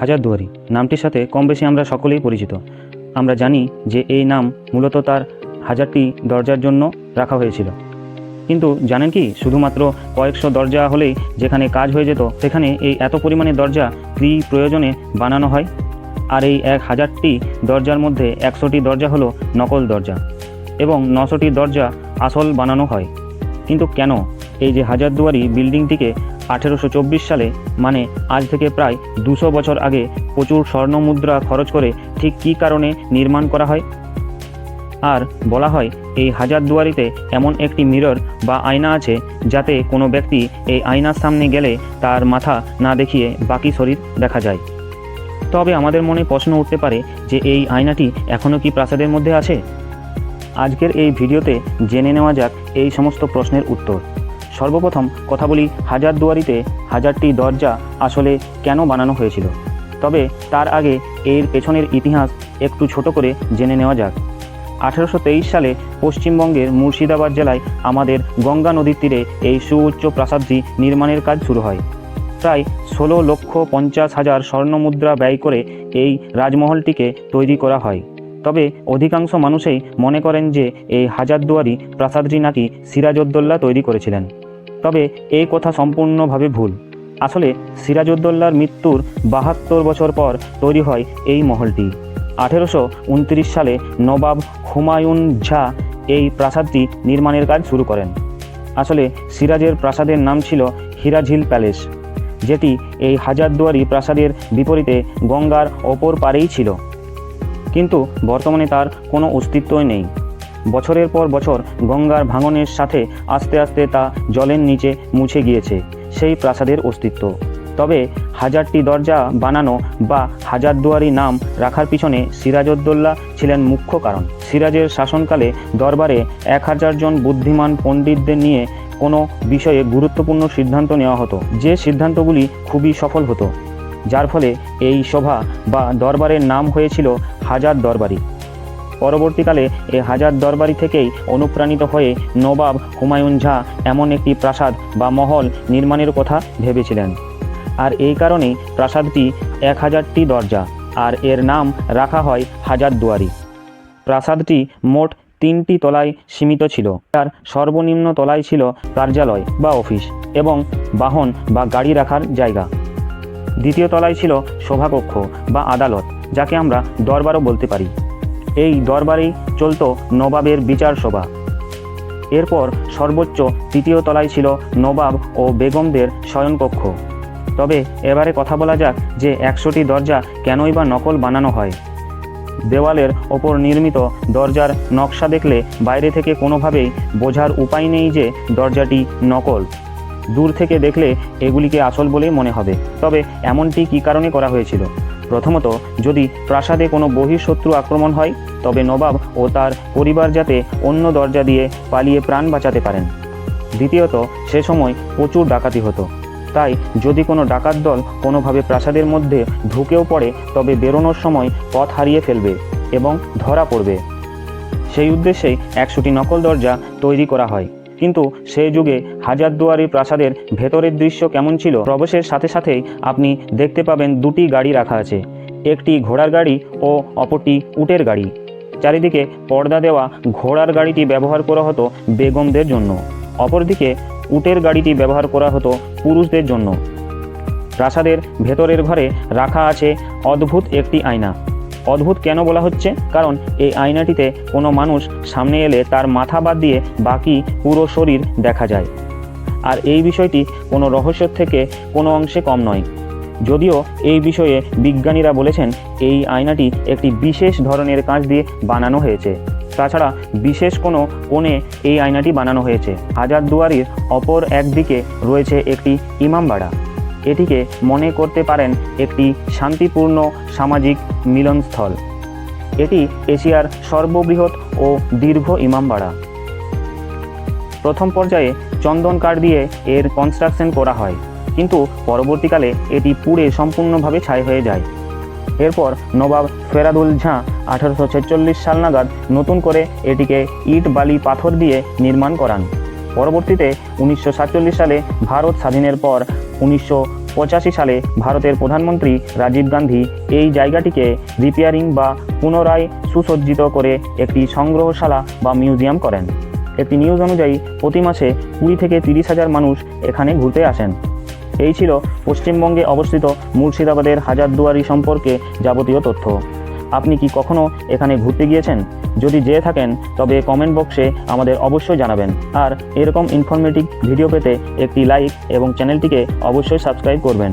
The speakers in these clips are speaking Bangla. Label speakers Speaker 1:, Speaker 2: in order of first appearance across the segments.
Speaker 1: হাজারদুয়ারি নামটির সাথে কম বেশি আমরা সকলেই পরিচিত। আমরা জানি যে এই নাম মূলত তার হাজারটি দরজার জন্য রাখা হয়েছিল। কিন্তু জানেন কি, শুধুমাত্র কয়েকশো দরজা হলেই যেখানে কাজ হয়ে যেত, সেখানে এই এত পরিমাণে দরজা কি প্রয়োজনে বানানো হয়? আর এই এক হাজারটি দরজার মধ্যে একশোটি দরজা হলো নকল দরজা এবং নশোটি দরজা আসল বানানো হয়। কিন্তু কেন এই যে হাজারদুয়ারি বিল্ডিংটিকে আঠেরোশো চব্বিশ সালে মানে আজ থেকে প্রায় দুশো বছর আগে প্রচুর স্বর্ণ মুদ্রা খরচ করে ঠিক কী কারণে নির্মাণ করা হয়? আর বলা হয়, এই হাজারদুয়ারিতে এমন একটি মিরর বা আয়না আছে যাতে কোনো ব্যক্তি এই আয়নার সামনে গেলে তার মাথা না দেখিয়ে বাকি শরীর দেখা যায়। তবে আমাদের মনে প্রশ্ন উঠতে পারে যে এই আয়নাটি এখনও কি প্রাসাদের মধ্যে আছে? আজকের এই ভিডিওতে জেনে নেওয়া যাক এই সমস্ত প্রশ্নের উত্তর। সর্বপ্রথম কথা বলি হাজারদুয়ারিতে হাজারটি দরজা আসলে কেন বানানো হয়েছিল। তবে তার আগে এর পেছনের ইতিহাস একটু ছোট করে জেনে নেওয়া যাক। আঠেরোশো সালে পশ্চিমবঙ্গের মুর্শিদাবাদ জেলায় আমাদের গঙ্গা নদীর তীরে এই সুউচ্চ প্রাসাদটি নির্মাণের কাজ শুরু হয়। প্রায় ষোলো লক্ষ পঞ্চাশ হাজার স্বর্ণমুদ্রা ব্যয় করে এই রাজমহলটিকে তৈরি করা হয়। তবে অধিকাংশ মানুষই মনে করেন যে এই হাজারদুয়ারি প্রাসাদটি নাকি সিরাজউদ্দৌলা তৈরি করেছিলেন। তবে এই কথা সম্পূর্ণভাবে ভুল। আসলে সিরাজউদ্দৌলার মৃত্যুর বাহাত্তর বছর পর তৈরি হয় এই মহলটি। আঠেরোশো উনত্রিশ সালে নবাব হুমায়ুন ঝা এই প্রাসাদটি নির্মাণের কাজ শুরু করেন। আসলে সিরাজের প্রাসাদের নাম ছিল হিরাঝিল প্যালেস, যেটি এই হাজারদুয়ারি প্রাসাদের বিপরীতে গঙ্গার অপর পারেই ছিল। কিন্তু বর্তমানে তার কোনো অস্তিত্বই নেই। বছরের পর বছর গঙ্গার ভাঙনের সাথে আস্তে আস্তে তা জলের নিচে মুছে গিয়েছে, সেই প্রাসাদের অস্তিত্ব। তবে হাজারটি দরজা বানানো বা হাজারদুয়ারি নাম রাখার পিছনে সিরাজউদ্দৌলা ছিলেন মুখ্য কারণ। সিরাজের শাসনকালে দরবারে এক হাজার জন বুদ্ধিমান পণ্ডিতদের নিয়ে কোনো বিষয়ে গুরুত্বপূর্ণ সিদ্ধান্ত নেওয়া হতো, যে সিদ্ধান্তগুলি খুবই সফল হতো। যার ফলে এই সভা বা দরবারের নাম হয়েছিল হাজার দরবারি। পরবর্তীকালে এ হাজার দরবারি থেকেই অনুপ্রাণিত হয়ে নবাব হুমায়ুন ঝা এমন একটি প্রাসাদ বা মহল নির্মাণের কথা ভেবেছিলেন। আর এই কারণেই প্রাসাদটি এক হাজারটি দরজা, আর এর নাম রাখা হয় হাজার দুয়ারি। প্রাসাদটি মোট তিনটি তলায় সীমিত ছিল তার সর্বনিম্ন তলায় ছিল কার্যালয় বা অফিস এবং বাহন বা গাড়ি রাখার জায়গা। দ্বিতীয় তলায় ছিল সভাকক্ষ বা আদালত, যাকে আমরা দরবারও বলতে পারি। এই দরবারেই চলতো নবাবের বিচার সভা। এরপর সর্বোচ্চ তৃতীয় তলায় ছিল নবাব ও বেগমদের শয়নকক্ষ। তবে এবারে কথা বলা যাক যে একশোটি দরজা কেনই বা নকল বানানো হয়। দেওয়ালের ওপর নির্মিত দরজার নকশা দেখলে বাইরে থেকে কোনোভাবেই বোঝার উপায় নেই যে দরজাটি নকল। দূর থেকে দেখলে এগুলিকে আসল বলেই মনে হবে। তবে এমনটি কী কারণে করা হয়েছিল? প্রথমত, যদি প্রাসাদে কোনো বহিঃশত্রু আক্রমণ হয়, তবে নবাব ও তার পরিবার যাতে অন্য দরজা দিয়ে পালিয়ে প্রাণ বাঁচাতে পারেন। দ্বিতীয়ত, সে সময় প্রচুর ডাকাতি হতো। তাই, যদি কোনো ডাকাত দল কোনোভাবে প্রাসাদের মধ্যে ঢুকেও পড়ে, তবে বেরোনোর সময় পথ হারিয়ে ফেলবে এবং ধরা পড়বে। সেই উদ্দেশ্যেই একশোটি নকল দরজা তৈরি করা হয়। কিন্তু সেই যুগে হাজারদুয়ারি প্রাসাদের ভেতরের দৃশ্য কেমন ছিল, প্রবেশের সাথে সাথেই আপনি দেখতে পাবেন দুটি গাড়ি রাখা আছে, একটি ঘোড়ার গাড়ি ও অপরটি উটের গাড়ি। চারিদিকে পর্দা দেওয়া ঘোড়ার গাড়িটি ব্যবহার করা হতো বেগমদের জন্য, অপরদিকে উটের গাড়িটি ব্যবহার করা হতো পুরুষদের জন্য। প্রাসাদের ভেতরের ঘরে রাখা আছে অদ্ভুত একটি আয়না। অদ্ভুত কেন বলা হচ্ছে? কারণ এই আয়নাটিতে কোনো মানুষ সামনে এলে তার মাথা বাদ দিয়ে বাকি পুরো শরীর দেখা যায়। আর এই বিষয়টি কোনো রহস্যের থেকে কোনো অংশে কম নয়। যদিও এই বিষয়ে বিজ্ঞানীরা বলেছেন, এই আয়নাটি একটি বিশেষ ধরনের কাঁচ দিয়ে বানানো হয়েছে। তাছাড়া বিশেষ কোনো কোণে এই আয়নাটি বানানো হয়েছে। হাজারদুয়ারির অপর একদিকে রয়েছে একটি ইমামবাড়া। এটিকে মনে করতে পারেন একটি শান্তিপূর্ণ সামাজিক মিলনস্থল। এটি এশিয়ার সর্ববৃহৎ ও দীর্ঘ ইমামবাড়া প্রথম পর্যায়ে চন্দন কাঠ দিয়ে এর কনস্ট্রাকশন করা হয়, কিন্তু পরবর্তীকালে এটি পুড়ে সম্পূর্ণভাবে ছাই হয়ে যায়। এরপর নবাব ফেরাদুল ঝাঁ আঠারোশো ছেচল্লিশ সাল নাগাদ নতুন করে এটিকে ইট বালি পাথর দিয়ে নির্মাণ করান। পরবর্তীতে উনিশশো সাতচল্লিশ সালে ভারত স্বাধীনের পর উনিশশো পঁচাশি সালে ভারতের প্রধানমন্ত্রী রাজীব গান্ধী এই জায়গাটিকে রিপেয়ারিং বা পুনরায় সুসজ্জিত করে একটি সংগ্রহশালা বা মিউজিয়াম করেন। একটি নিউজ অনুযায়ী প্রতি মাসে কুড়ি থেকে তিরিশ হাজার মানুষ এখানে ঘুরতে আসেন। এই ছিল পশ্চিমবঙ্গে অবস্থিত মুর্শিদাবাদের হাজারদুয়ারি সম্পর্কে যাবতীয় তথ্য। আপনি কি কখনো এখানে ঘুরতে গিয়েছেন? যদি যেয়ে থাকেন, তবে কমেন্ট বক্সে আমাদের অবশ্যই জানাবেন। আর এরকম ইনফরমেটিভ ভিডিও পেতে একটি লাইক এবং চ্যানেলটিকে অবশ্যই সাবস্ক্রাইব করবেন।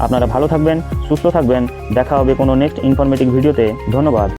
Speaker 1: আপনারা ভালো থাকবেন, সুস্থ থাকবেন, দেখা হবে কোনো নেক্সট ইনফরমেটিভ ভিডিওতে ধন্যবাদ।